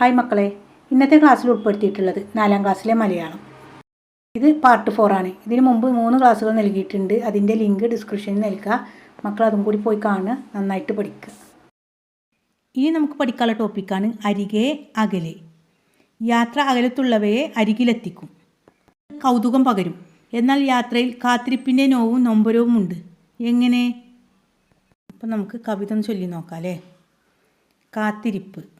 Hi മക്കളെ ഇന്നത്തെ ക്ലാസ്സിൽ ഉൾപ്പെടുത്തിയിട്ടുള്ളത് നാലാം ക്ലാസ്സിലെ മലയാളം. ഇത് പാർട്ട് ഫോർ ആണ്. ഇതിന് മുമ്പ് മൂന്ന് ക്ലാസ്സുകൾ നൽകിയിട്ടുണ്ട്. അതിന്റെ ലിങ്ക് ഡിസ്ക്രിപ്ഷനിൽ നൽകുക മക്കൾ അതും കൂടി പോയി കാണുക. നന്നായിട്ട് പഠിക്കുക. ഇനി നമുക്ക് പഠിക്കാനുള്ള ടോപ്പിക്കാണ് അരികെ അകലെ. യാത്ര അകലത്തുള്ളവയെ അരികിലെത്തിക്കും. കൗതുകം പകരും. എന്നാൽ യാത്രയിൽ കാത്തിരിപ്പിന്റെ നോവും നൊമ്പരവും ഉണ്ട്. എങ്ങനെ? അപ്പം നമുക്ക് കവിത ചൊല്ലി നോക്കാം അല്ലേ? കാത്തിരിപ്പ്.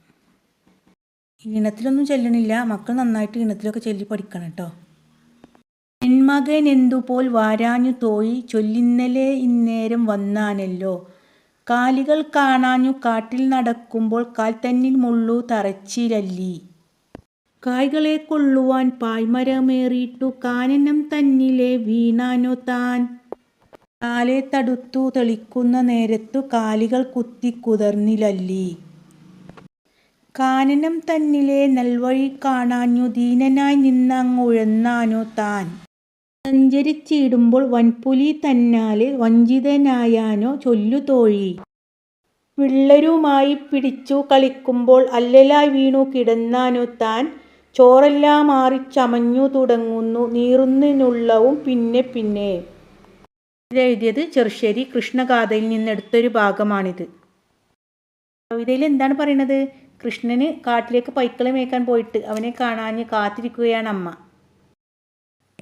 ഈണത്തിലൊന്നും ചെല്ലണില്ല. മക്കൾ നന്നായിട്ട് ഈണത്തിലൊക്കെ ചൊല്ലി പഠിക്കണം കേട്ടോ എന്മകൻ എന്തുപോൽ വാരാഞ്ഞു തോയി ചൊല്ലിന്നലെ ഇന്നേരം വന്നാനല്ലോ. കാലികൾ കാണാഞ്ഞു കാട്ടിൽ നടക്കുമ്പോൾ കാൽ തന്നിൽ മുള്ളു തറച്ചിലല്ലി. കായ്കളെ കൊള്ളുവാൻ പായ്മരമേറിയിട്ടു കാനനം തന്നിലെ വീണാനോ താൻ. കാലെ തടുത്തു തെളിക്കുന്ന നേരത്തു കാലികൾ കുത്തി കുതർന്നിലല്ലി. കാനനം തന്നിലെ നൽവഴി കാണാഞ്ഞു ദീനനായി നിന്നങ്ങുഴന്നാനോ താൻ. സഞ്ചരിച്ചിടുമ്പോൾ വൻപുലി തന്നാലെ വഞ്ചിതനായാനോ ചൊല്ലുതോഴി വിള്ളരുമായി പിടിച്ചു കളിക്കുമ്പോൾ അല്ലലായി വീണു കിടന്നാനോ താൻ. ചോറെല്ലാം മാറി ചമഞ്ഞു തുടങ്ങുന്നു നീറുന്നതിനുള്ളവും പിന്നെ പിന്നെ. എഴുതിയത് ചെറുശ്ശേരി കൃഷ്ണഗാഥയിൽ നിന്നെടുത്തൊരു ഭാഗമാണിത്. കവിതയിൽ എന്താണ് പറയുന്നത് കൃഷ്ണന് കാട്ടിലേക്ക് പൈക്കളെ മേയ്ക്കാൻ പോയിട്ട് അവനെ കാണാഞ്ഞ് കാത്തിരിക്കുകയാണ് അമ്മ.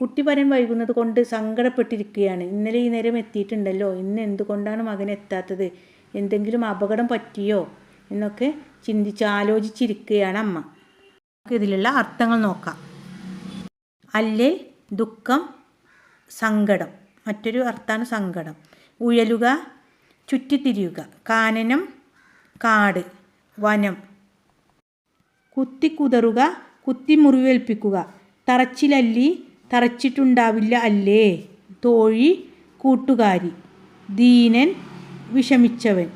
കുട്ടി വരൻ വൈകുന്നത് കൊണ്ട് സങ്കടപ്പെട്ടിരിക്കുകയാണ്. ഇന്നലെ ഈ നേരം എത്തിയിട്ടുണ്ടല്ലോ. ഇന്ന് എന്തുകൊണ്ടാണ് മകൻ എത്താത്തത്? എന്തെങ്കിലും അപകടം പറ്റിയോ? എന്നൊക്കെ ചിന്തിച്ച് ആലോചിച്ചിരിക്കുകയാണ് അമ്മ. നമുക്ക് ഇതിലുള്ള അർത്ഥങ്ങൾ നോക്കാം. അല്ലേ ദുഃഖം സങ്കടം. മറ്റൊരു അർത്ഥമാണ് സങ്കടം. ഉഴലുക ചുറ്റിത്തിരിയുക. കാനനം കാട്. വനം. കുത്തിക്കുതറുക കുത്തി മുറിവേൽപ്പിക്കുക തറച്ചിലല്ലി തറച്ചിട്ടുണ്ടാവില്ല അല്ലേ? തോഴി കൂട്ടുകാരി. ദീനൻ വിഷമിച്ചവൻ.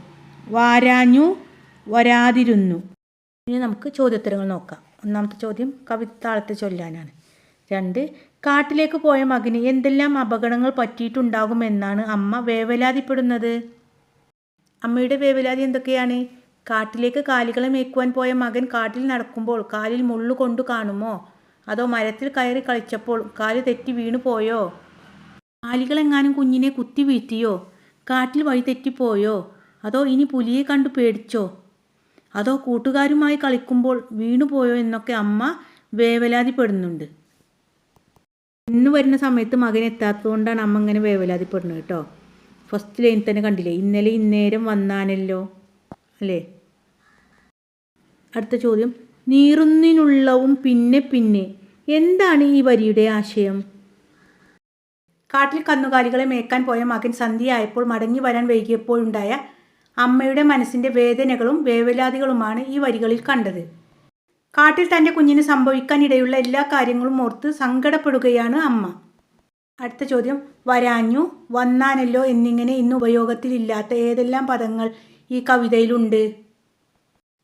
വാരാഞ്ഞു വരാതിരുന്നു. ഇനി നമുക്ക് ചോദ്യോത്തരങ്ങൾ നോക്കാം. ഒന്നാമത്തെ ചോദ്യം കവിതാളത്തെ ചൊല്ലാനാണ്. രണ്ട് കാട്ടിലേക്ക് പോയ മകന് എന്തെല്ലാം അപകടങ്ങൾ പറ്റിയിട്ടുണ്ടാകുമെന്നാണ് അമ്മ വേവലാതിപ്പെടുന്നത്? അമ്മയുടെ വേവലാതി എന്തൊക്കെയാണ്? കാട്ടിലേക്ക് കാലികളെ മേക്കുവാൻ പോയ മകൻ കാട്ടിൽ നടക്കുമ്പോൾ കാലിൽ മുള്ളു കൊണ്ടു കാണുമോ? അതോ മരത്തിൽ കയറി കളിച്ചപ്പോൾ കാൽ തെറ്റി വീണു പോയോ? കാലികളെങ്ങാനും കുഞ്ഞിനെ കുത്തി വീഴ്ത്തിയോ? കാട്ടിൽ വഴി തെറ്റിപ്പോയോ അതോ ഇനി പുലിയെ കണ്ടു പേടിച്ചോ? അതോ കൂട്ടുകാരുമായി കളിക്കുമ്പോൾ വീണുപോയോ എന്നൊക്കെ അമ്മ വേവലാതിപ്പെടുന്നുണ്ട്. ഇന്ന് വരുന്ന സമയത്ത് മകൻ എത്താത്തതുകൊണ്ടാണ് അമ്മ ഇങ്ങനെ വേവലാതിപ്പെടുന്നത് കേട്ടോ. ഫസ്റ്റ് ലൈൻ തന്നെ കണ്ടില്ലേ? ഇന്നലെ ഇന്നേരം വന്നാനല്ലോ. അല്ലേ? അടുത്ത ചോദ്യം. നീറുന്നിനുള്ളവും പിന്നെ പിന്നെ. എന്താണ് ഈ വരിയുടെ ആശയം? കാട്ടിൽ കന്നുകാലികളെ മേക്കാൻ പോയ മകൻ സന്ധ്യയായപ്പോൾ മടങ്ങി വരാൻ വൈകിയപ്പോഴുണ്ടായ അമ്മയുടെ മനസ്സിന്റെ വേദനകളും വേവലാതികളുമാണ് ഈ വരികളിൽ കണ്ടത്. കാട്ടിൽ തന്റെ കുഞ്ഞിന് സംഭവിക്കാനിടയുള്ള എല്ലാ കാര്യങ്ങളും ഓർത്ത് സങ്കടപ്പെടുകയാണ് അമ്മ. അടുത്ത ചോദ്യം. വരാഞ്ഞു വന്നാനല്ലോ എന്നിങ്ങനെ ഇന്ന് ഉപയോഗത്തിലില്ലാത്ത ഏതെല്ലാം പദങ്ങൾ ഈ കവിതയിലുണ്ട്.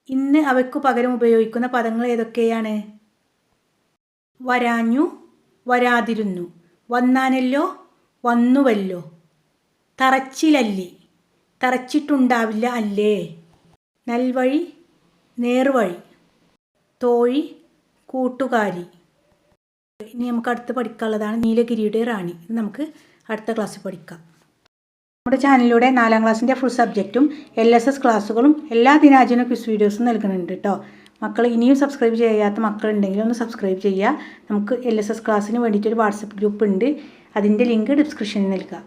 ഇന്ന് അവയ്ക്കു പകരം ഉപയോഗിക്കുന്ന പദങ്ങൾ ഏതൊക്കെയാണ്? വരാഞ്ഞു വരാതിരുന്നു വന്നാനല്ലോ വന്നുവല്ലോ തറച്ചിലല്ലി തറച്ചിട്ടുണ്ടാവില്ല അല്ലേ? നൽവഴി നേർവഴി തോഴി കൂട്ടുകാരി. ഇനി നമുക്ക് അടുത്ത് പഠിക്കാനുള്ളതാണ് നീലഗിരിയുടെ റാണി. നമുക്ക് അടുത്ത ക്ലാസ്സിൽ പഠിക്കാം. നമ്മുടെ ചാനലിലൂടെ നാലാം ക്ലാസ്സിന്റെ ഫുൾ സബ്ജക്റ്റും എൽ എസ് എസ് ക്ലാസ്സുകളും എല്ലാ ദിനാചരണ ക്വിസ് വീഡിയോസും നൽകുന്നുണ്ട് കേട്ടോ മക്കൾ ഇനിയും സബ്സ്ക്രൈബ് ചെയ്യാത്ത മക്കളുണ്ടെങ്കിൽ ഒന്ന് സബ്സ്ക്രൈബ് ചെയ്യുക നമുക്ക് എൽ എസ് എസ് ക്ലാസ്സിന് വേണ്ടിയിട്ടൊരു വാട്സപ്പ് ഗ്രൂപ്പ് ഉണ്ട്. അതിന്റെ ലിങ്ക് ഡിസ്ക്രിപ്ഷനിൽ നൽകുക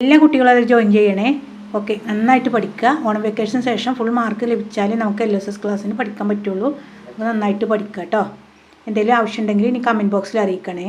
എല്ലാ കുട്ടികളും അതിൽ ജോയിൻ ചെയ്യണേ. ഓക്കെ നന്നായിട്ട് പഠിക്കുക. ഓണം വെക്കേഷന് ശേഷം ഫുൾ മാർക്ക് ലഭിച്ചാലേ നമുക്ക് എൽ എസ് എസ് ക്ലാസ്സിന് പഠിക്കാൻ പറ്റുള്ളൂ. അപ്പോൾ നന്നായിട്ട് പഠിക്കുക കേട്ടോ എന്തെങ്കിലും ആവശ്യമുണ്ടെങ്കിൽ ഇനി കമന്റ് ബോക്സിൽ അറിയിക്കണേ.